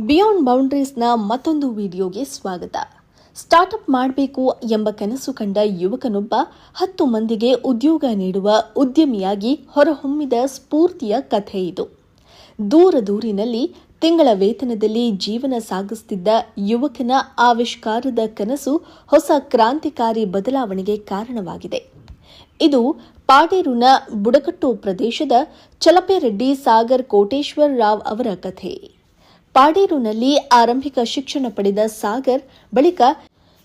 Beyond ಬೌಂಡ್ರೀಸ್ನ ಮತ್ತೊಂದು ವಿಡಿಯೋಗೆ ಸ್ವಾಗತ. ಸ್ಟಾರ್ಟ್ಅಪ್ ಮಾಡಬೇಕು ಎಂಬ ಕನಸು ಕಂಡ ಯುವಕನೊಬ್ಬ ಹತ್ತು ಮಂದಿಗೆ ಉದ್ಯೋಗ ನೀಡುವ ಉದ್ಯಮಿಯಾಗಿ ಹೊರಹೊಮ್ಮಿದ ಸ್ಫೂರ್ತಿಯ ಕಥೆ ಇದು. ದೂರ ದೂರಿನಲ್ಲಿ ತಿಂಗಳ ವೇತನದಲ್ಲಿ ಜೀವನ ಸಾಗಿಸುತ್ತಿದ್ದ ಯುವಕನ ಆವಿಷ್ಕಾರದ ಕನಸು ಹೊಸ ಕ್ರಾಂತಿಕಾರಿ ಬದಲಾವಣೆಗೆ ಕಾರಣವಾಗಿದೆ. ಇದು ಪಾಡೇರುನ ಬುಡಕಟ್ಟು ಪ್ರದೇಶದ ಚಲಪೆರೆಡ್ಡಿ ಸಾಗರ್ ಕೋಟೇಶ್ವರ ರಾವ್ ಅವರ ಕಥೆ. ಪಾಡೇರುನಲ್ಲಿ ಆರಂಭಿಕ ಶಿಕ್ಷಣ ಪಡೆದ ಸಾಗರ್, ಬಳಿಕ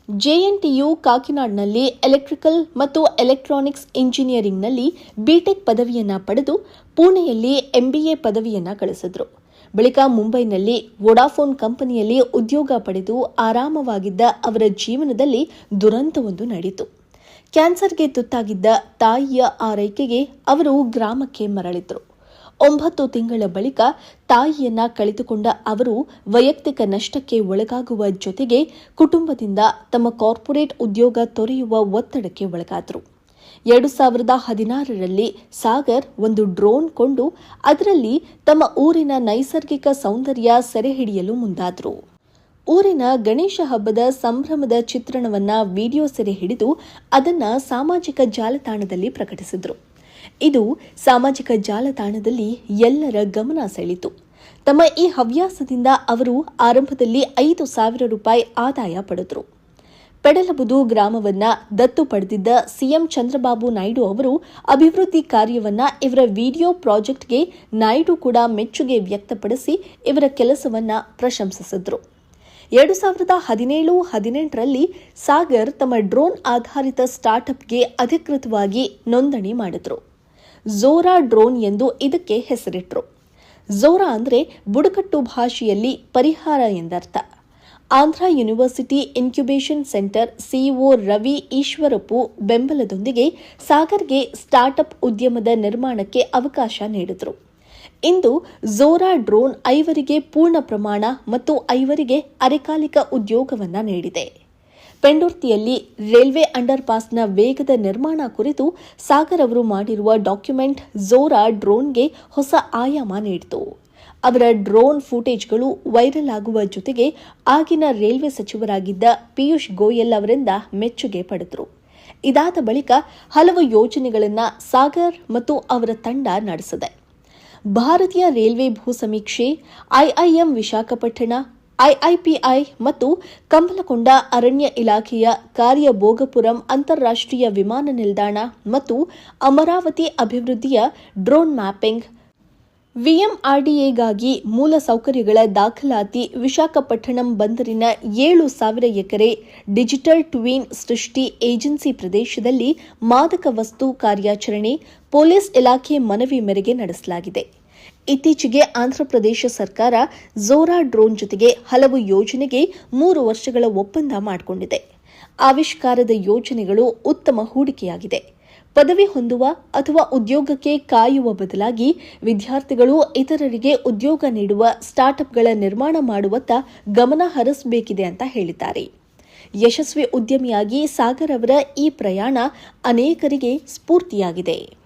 ಜೆಎನ್ಟಿಯು ಕಾಕಿನಾಡ್ನಲ್ಲಿ ಎಲೆಕ್ಟ್ರಿಕಲ್ ಮತ್ತು ಎಲೆಕ್ಟ್ರಾನಿಕ್ಸ್ ಇಂಜಿನಿಯರಿಂಗ್ನಲ್ಲಿ ಬಿಟೆಕ್ ಪದವಿಯನ್ನು ಪಡೆದು ಪುಣೆಯಲ್ಲಿ ಎಂಬಿಎ ಪದವಿಯನ್ನು ಗಳಿಸಿದರು. ಬಳಿಕ ಮುಂಬೈನಲ್ಲಿ ವೊಡಾಫೋನ್ ಕಂಪನಿಯಲ್ಲಿ ಉದ್ಯೋಗ ಪಡೆದು ಆರಾಮವಾಗಿದ್ದ ಅವರ ಜೀವನದಲ್ಲಿ ದುರಂತವೊಂದು ನಡೆಯಿತು. ಕ್ಯಾನ್ಸರ್ಗೆ ತುತ್ತಾಗಿದ್ದ ತಾಯಿಯ ಆರೈಕೆಗೆ ಅವರು ಗ್ರಾಮಕ್ಕೆ ಮರಳಿದ್ರು. ಒಂಬತ್ತು ತಿಂಗಳ ಬಳಿಕ ತಾಯಿಯನ್ನ ಕಳೆದುಕೊಂಡ ಅವರು ವೈಯಕ್ತಿಕ ನಷ್ಟಕ್ಕೆ ಒಳಗಾಗುವ ಜೊತೆಗೆ ಕುಟುಂಬದಿಂದ ತಮ್ಮ ಕಾರ್ಪೊರೇಟ್ ಉದ್ಯೋಗ ತೊರೆಯುವ ಒತ್ತಡಕ್ಕೆ ಒಳಗಾದರು. ಎರಡು ಸಾವಿರದ ಹದಿನಾರರಲ್ಲಿ ಸಾಗರ್ ಒಂದು ಡ್ರೋನ್ ಕೊಂಡು ಅದರಲ್ಲಿ ತಮ್ಮ ಊರಿನ ನೈಸರ್ಗಿಕ ಸೌಂದರ್ಯ ಸೆರೆ ಹಿಡಿಯಲು ಮುಂದಾದರು. ಊರಿನ ಗಣೇಶ ಹಬ್ಬದ ಸಂಭ್ರಮದ ಚಿತ್ರಣವನ್ನ ವಿಡಿಯೋ ಸೆರೆ ಹಿಡಿದು ಅದನ್ನ ಸಾಮಾಜಿಕ ಜಾಲತಾಣದಲ್ಲಿ ಪ್ರಕಟಿಸಿದ್ರು. ಇದು ಸಾಮಾಜಿಕ ಜಾಲತಾಣದಲ್ಲಿ ಎಲ್ಲರ ಗಮನ ಸೆಳೆಯಿತು. ತಮ್ಮ ಈ ಹವ್ಯಾಸದಿಂದ ಅವರು ಆರಂಭದಲ್ಲಿ ಐದು ಸಾವಿರ ರೂಪಾಯಿ ಆದಾಯ ಪಡೆದರು. ಪೆಡಲಬುದು ಗ್ರಾಮವನ್ನ ದತ್ತು ಪಡೆದಿದ್ದ ಸಿಎಂ ಚಂದ್ರಬಾಬು ನಾಯ್ಡು ಅವರು ಅಭಿವೃದ್ಧಿ ಕಾರ್ಯವನ್ನ ಇವರ ವಿಡಿಯೋ ಪ್ರಾಜೆಕ್ಟ್ಗೆ ನಾಯ್ಡು ಕೂಡ ಮೆಚ್ಚುಗೆ ವ್ಯಕ್ತಪಡಿಸಿ ಇವರ ಕೆಲಸವನ್ನ ಪ್ರಶಂಸಿಸಿದ್ರು. ಎರಡು ಸಾವಿರದ ಹದಿನೇಳು ಹದಿನೆಂಟರಲ್ಲಿ ಸಾಗರ್ ತಮ್ಮ ಡ್ರೋನ್ ಆಧಾರಿತ ಸ್ಟಾರ್ಟ್ಅಪ್ಗೆ ಅಧಿಕೃತವಾಗಿ ನೋಂದಣಿ ಮಾಡಿದ್ರು. ಝೋರಾ ಡ್ರೋನ್ ಎಂದು ಇದಕ್ಕೆ ಹೆಸರಿಟ್ರು. ಝೋರಾ ಅಂದರೆ ಬುಡಕಟ್ಟು ಭಾಷೆಯಲ್ಲಿ ಪರಿಹಾರ ಎಂದರ್ಥ. Andhra university incubation centre CEO Ravi Eshwarappa ಬೆಂಬಲದೊಂದಿಗೆ ಸಾಗರ್ಗೆ ಸ್ಟಾರ್ಟ್ಅಪ್ ಉದ್ಯಮದ ನಿರ್ಮಾಣಕ್ಕೆ ಅವಕಾಶ ನೀಡಿದರು. ಇಂದು ಝೋರಾ ಡ್ರೋನ್ ಐವರಿಗೆ ಪೂರ್ಣ ಪ್ರಮಾಣ ಮತ್ತು ಐವರಿಗೆ ಅರೆಕಾಲಿಕ ಉದ್ಯೋಗವನ್ನು ನೀಡಿದೆ. ಪೆಂಡುರ್ತಿಯಲ್ಲಿ ರೈಲ್ವೆ ಅಂಡರ್ ಪಾಸ್ನ ವೇಗದ ನಿರ್ಮಾಣ ಕುರಿತು ಸಾಗರ್ ಅವರು ಮಾಡಿರುವ ಡಾಕ್ಯುಮೆಂಟ್ ಜೋರಾ ಡ್ರೋನ್ಗೆ ಹೊಸ ಆಯಾಮ ನೀಡಿತು. ಅವರ ಡ್ರೋನ್ ಫುಟೇಜ್ಗಳು ವೈರಲ್ ಆಗುವ ಜೊತೆಗೆ ಆಗಿನ ರೈಲ್ವೆ ಸಚಿವರಾಗಿದ್ದ ಪಿಯೂಷ್ ಗೋಯಲ್ ಅವರಿಂದ ಮೆಚ್ಚುಗೆ ಪಡೆದರು. ಇದಾದ ಬಳಿಕ ಹಲವು ಯೋಜನೆಗಳನ್ನು ಸಾಗರ್ ಮತ್ತು ಅವರ ತಂಡ ನಡೆಸಿದೆ. ಭಾರತೀಯ ರೈಲ್ವೆ ಭೂ ಸಮೀಕ್ಷೆ, ಐಐಎಂ ವಿಶಾಖಪಟ್ಟಣ ಐಐಪಿಐ ಮತ್ತು ಕಂಬಲಕೊಂಡ ಅರಣ್ಯ ಇಲಾಖೆಯ ಕಾರ್ಯಭೋಗಪುರಂ ಅಂತಾರಾಷ್ಟ್ರೀಯ ವಿಮಾನ ನಿಲ್ದಾಣ ಮತ್ತು ಅಮರಾವತಿ ಅಭಿವೃದ್ಧಿಯ ಡ್ರೋನ್ ಮ್ಯಾಪಿಂಗ್. ವಿಎಂಆರ್ಡಿಎಗಾಗಿ ಮೂಲ ಸೌಕರ್ಯಗಳ ದಾಖಲಾತಿ ವಿಶಾಖಪಟ್ಟಣಂ ಬಂದರಿನ ಏಳು ಸಾವಿರ ಎಕರೆ ಡಿಜಿಟಲ್ ಟ್ವೀನ್ ಸೃಷ್ಟಿ ಏಜೆನ್ಸಿ ಪ್ರದೇಶದಲ್ಲಿ ಮಾದಕ ವಸ್ತು ಕಾರ್ಯಾಚರಣೆ ಪೊಲೀಸ್ ಇಲಾಖೆ ಮನವಿ ಮೇರೆಗೆ ನಡೆಸಲಾಗಿದೆ. ಇತ್ತೀಚೆಗೆ ಆಂಧ್ರಪ್ರದೇಶ ಸರ್ಕಾರ ಝೋರಾ ಡ್ರೋನ್ ಜೊತೆಗೆ ಹಲವು ಯೋಜನೆಗೆ ಮೂರು ವರ್ಷಗಳ ಒಪ್ಪಂದ ಮಾಡಿಕೊಂಡಿದೆ. ಆವಿಷ್ಕಾರದ ಯೋಜನೆಗಳು ಉತ್ತಮ ಹೂಡಿಕೆಯಾಗಿದೆ. ಪದವಿ ಹೊಂದುವ ಅಥವಾ ಉದ್ಯೋಗಕ್ಕೆ ಕಾಯುವ ಬದಲಾಗಿ ವಿದ್ಯಾರ್ಥಿಗಳು ಇತರರಿಗೆ ಉದ್ಯೋಗ ನೀಡುವ ಸ್ಟಾರ್ಟ್ಅಪ್ಗಳ ನಿರ್ಮಾಣ ಮಾಡುವತ್ತ ಗಮನ ಹರಿಸಬೇಕಿದೆ ಅಂತ ಹೇಳಿದ್ದಾರೆ. ಯಶಸ್ವಿ ಉದ್ಯಮಿಯಾಗಿ ಸಾಗರ್ ಅವರ ಈ ಪ್ರಯಾಣ ಅನೇಕರಿಗೆ ಸ್ಫೂರ್ತಿಯಾಗಿದೆ.